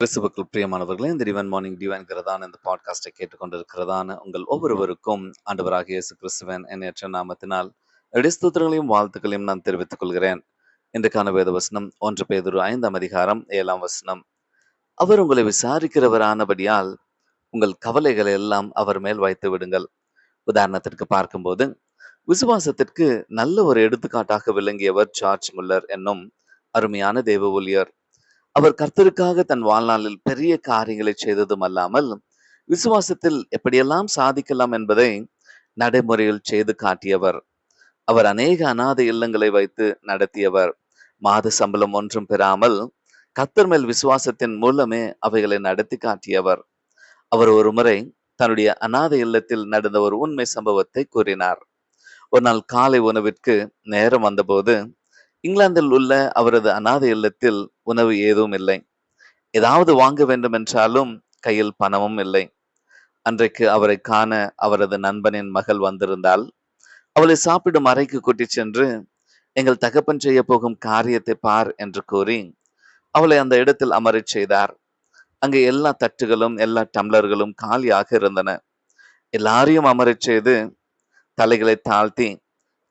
கிறிஸ்துவுக்குள் பிரியமானவர்களே இந்த டிவன் மார்னிங் டிவன் கிரதான் இந்த பாட்காஸ்டை கேட்டுக்கொண்டிருக்கிறதான உங்கள் ஒவ்வொருவருக்கும் ஆண்டவராக இயேசு கிறிஸ்துவன் எண்ணற்ற நாமத்தினால் இடைஸ்தோத்திரங்களையும் வாழ்த்துக்களையும் நான் தெரிவித்துக் கொள்கிறேன். இன்றைக்கான வேத வசனம் ஒன்று பேதொரு ஐந்தாம் அதிகாரம் ஏழாம் வசனம். அவர் உங்களை விசாரிக்கிறவரானபடியால் உங்கள் கவலைகளை எல்லாம் அவர் மேல் வைத்து விடுங்கள். உதாரணத்திற்கு பார்க்கும்போது விசுவாசத்திற்கு நல்ல ஒரு எடுத்துக்காட்டாக விளங்கியவர் ஜார்ஜ் முல்லர் என்னும் அருமையான தேவ ஊழியர். அவர் கர்த்தருக்காக தன் வாழ்நாளில் பெரிய காரியங்களை செய்ததும் அல்லாமல் விசுவாசத்தில் எப்படியெல்லாம் சாதிக்கலாம் என்பதை நடைமுறையில் செய்து காட்டியவர். அவர் அநேக அநாத இல்லங்களை வைத்து நடத்தியவர். மாத சம்பளம் ஒன்றும் பெறாமல் கத்தர் மேல் விசுவாசத்தின் மூலமே அவைகளை நடத்தி காட்டியவர். அவர் ஒரு முறை தன்னுடைய அநாத இல்லத்தில் நடந்த ஒரு உண்மை சம்பவத்தை கூறினார். ஒரு நாள் காலை உணவிற்கு நேரம் வந்தபோது இங்கிலாந்தில் உள்ள அவரது அநாத இல்லத்தில் உணவு ஏதும் இல்லை. ஏதாவது வாங்க வேண்டும் என்றாலும் கையில் பணமும் இல்லை. அன்றைக்கு அவரை காண அவரது நண்பனின் மகள் வந்திருந்தால் அவளை சாப்பிடும் அறைக்கு கூட்டிச் சென்று எங்கள் தகப்பன் செய்ய போகும் காரியத்தை பார் என்று கூறி அவளை அந்த இடத்தில் அமரச் செய்தார். அங்கே எல்லா தட்டுகளும் எல்லா டம்ளர்களும் காலியாக இருந்தன. எல்லாரையும் அமரச் செய்து தலைகளை தாழ்த்தி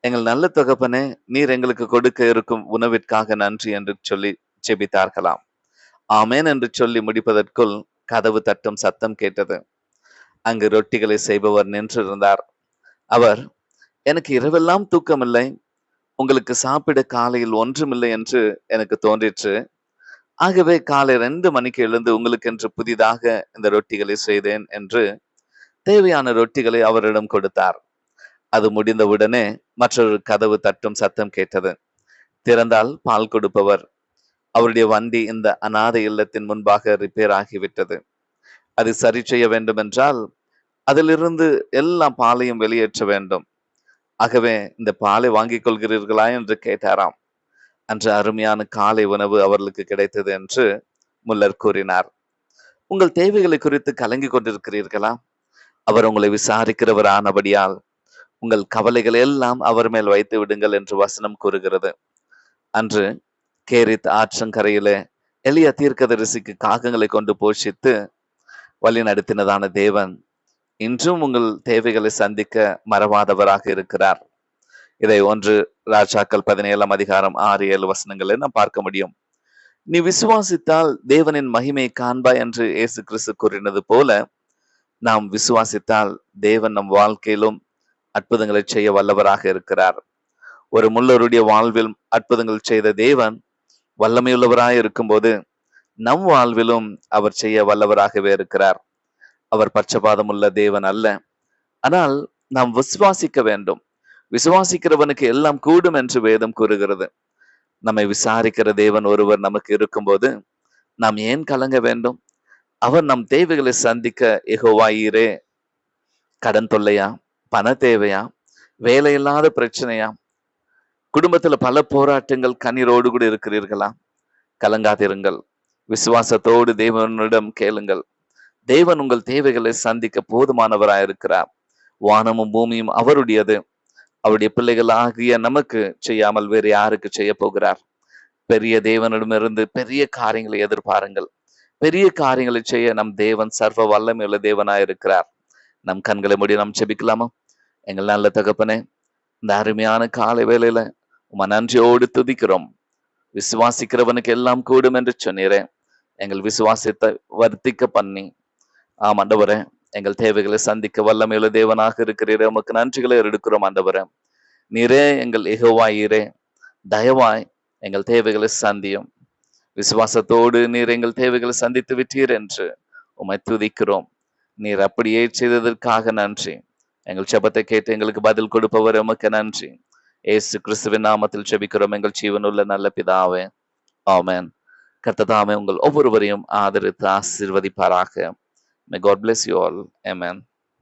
எங்கள் நல்ல தகப்பனே நீர் எங்களுக்கு கொடுக்க இருக்கும் உணவிற்காக நன்றி என்று சொல்லி செபித்தார்களாம் ஆமேன் என்று சொல்லி முடிப்பதற்குள் கதவு தட்டும் சத்தம் கேட்டது. அங்கு ரொட்டிகளை செய்பவர் நின்றிருந்தார். அவர் எனக்கு இரவெல்லாம் தூக்கமில்லை. உங்களுக்கு சாப்பிட காலையில் ஒன்றுமில்லை என்று எனக்கு தோன்றிற்று. ஆகவே காலை ரெண்டு மணிக்கு எழுந்து உங்களுக்கென்று புதிதாக இந்த ரொட்டிகளை செய்தேன் என்று தேவையான ரொட்டிகளை அவரிடம் கொடுத்தார். அது முடிந்தவுடனே மற்றொரு கதவு தட்டும் சத்தம் கேட்டது. திறந்தால் பால் கொடுப்பவர். அவருடைய வண்டி இந்த அநாத இல்லத்தின் முன்பாக ரிப்பேர் ஆகிவிட்டது. அது சரி செய்ய வேண்டும் என்றால் அதிலிருந்து எல்லா பாலையும் வெளியேற்ற வேண்டும். ஆகவே இந்த பாலை வாங்கிக் கொள்கிறீர்களா என்று கேட்டாராம். அன்று அருமையான காலை உணவு அவர்களுக்கு கிடைத்தது என்று முல்லர் கூறினார். உங்கள் தேவைகளை குறித்து கலங்கி கொண்டிருக்கிறீர்களா? அவர் உங்களை விசாரிக்கிறவர் ஆனபடியால் உங்கள் கவலைகள் எல்லாம் அவர் மேல் வைத்து விடுங்கள் என்று வசனம் கூறுகிறது. அன்று கேரித் ஆற்றங்கரையிலே எளிய தீர்க்கதரிசிக்கு காகங்களை கொண்டு போஷித்து வழி நடத்தினதான தேவன் இன்றும் உங்கள் தேவைகளை சந்திக்க மறவாதவராக இருக்கிறார். இதை ஒன்று ராஜாக்கள் பதினேழாம் அதிகாரம் ஆறு ஏழு வசனங்களை நாம் பார்க்க முடியும். நீ விசுவாசித்தால் தேவனின் மகிமை காண்பாய் என்று இயேசு கிறிஸ்து கூறினது போல நாம் விசுவாசித்தால் தேவன் நம் வாழ்க்கையிலும் அற்புதங்களை செய்ய வல்லவராக இருக்கிறார். ஒரு முள்ளருடைய வாழ்வில் அற்புதங்கள் செய்த தேவன் வல்லமையுள்ளவராக இருக்கும்போது நம் வாழ்விலும் அவர் செய்ய வல்லவராகவே இருக்கிறார். அவர் பச்சபாதம் உள்ள தேவன் அல்ல. ஆனால் நாம் விசுவாசிக்க வேண்டும். விசுவாசிக்கிறவனுக்கு எல்லாம் கூடும் என்று வேதம் கூறுகிறது. நம்மை விசாரிக்கிற தேவன் ஒருவர் நமக்கு இருக்கும்போது நாம் ஏன் கலங்க வேண்டும்? அவர் நம் தேவைகளை சந்திக்க எகோவாயிரே கடன் தொல்லையா? பண தேவையா? வேலையில்லாத பிரச்சனையா? குடும்பத்துல பல போராட்டங்கள் கண்ணீரோடு கூட இருக்கிறீர்களா? கலங்காதிருங்கள். விசுவாசத்தோடு தேவனிடம் கேளுங்கள். தேவன் உங்கள் தேவைகளை சந்திக்க போதுமானவராயிருக்கிறார் வானமும் பூமியும் அவருடையது. அவருடைய பிள்ளைகள் ஆகிய நமக்கு செய்யாமல் வேறு யாருக்கு செய்ய போகிறார்? பெரிய தேவனிடமிருந்து பெரிய காரியங்களை எதிர்பாருங்கள். பெரிய காரியங்களை செய்ய நம் தேவன் சர்வ வல்லமையுள்ள தேவனாயிருக்கிறார் நம் கண்களை மூடி நாம் செபிக்கலாமா? எங்கள் நல்ல தகப்பனே இந்த அருமையான காலை வேலையில உம நன்றியோடு துதிக்கிறோம். விசுவாசிக்கிறவனுக்கு எல்லாம் கூடும் என்று சொன்னீரேன் எங்கள் விசுவாசத்தை வர்த்திக்க பண்ணி ஆம் ஆண்டவரே எங்கள் தேவைகளை சந்திக்க வல்லமையுள்ள தேவனாக இருக்கிறீரே. உமக்கு நன்றிகளை எடுக்கிறோம் ஆண்டவரே. நீரே எங்கள் இகவாயிரே தயவாய் எங்கள் தேவைகளை சந்தியும். விசுவாசத்தோடு நீர் எங்கள் தேவைகளை சந்தித்து விட்டீர் என்று உம்மை துதிக்கிறோம். நீர் அப்படியே செய்ததற்காக நன்றி. எங்கள் செபத்தை கேட்டு எங்களுக்கு பதில் கொடுப்பவர் உமக்கு நன்றி. ஏசு கிறிஸ்துவின் நாமத்தில் செபிக்கிறோம். எங்கள் ஜீவனுள்ள நல்ல பிதாவே. ஆமேன். கர்த்ததாமே உங்கள் ஒவ்வொருவரையும் ஆதரித்து ஆசீர்வதிப்பாராக. May god bless you all amen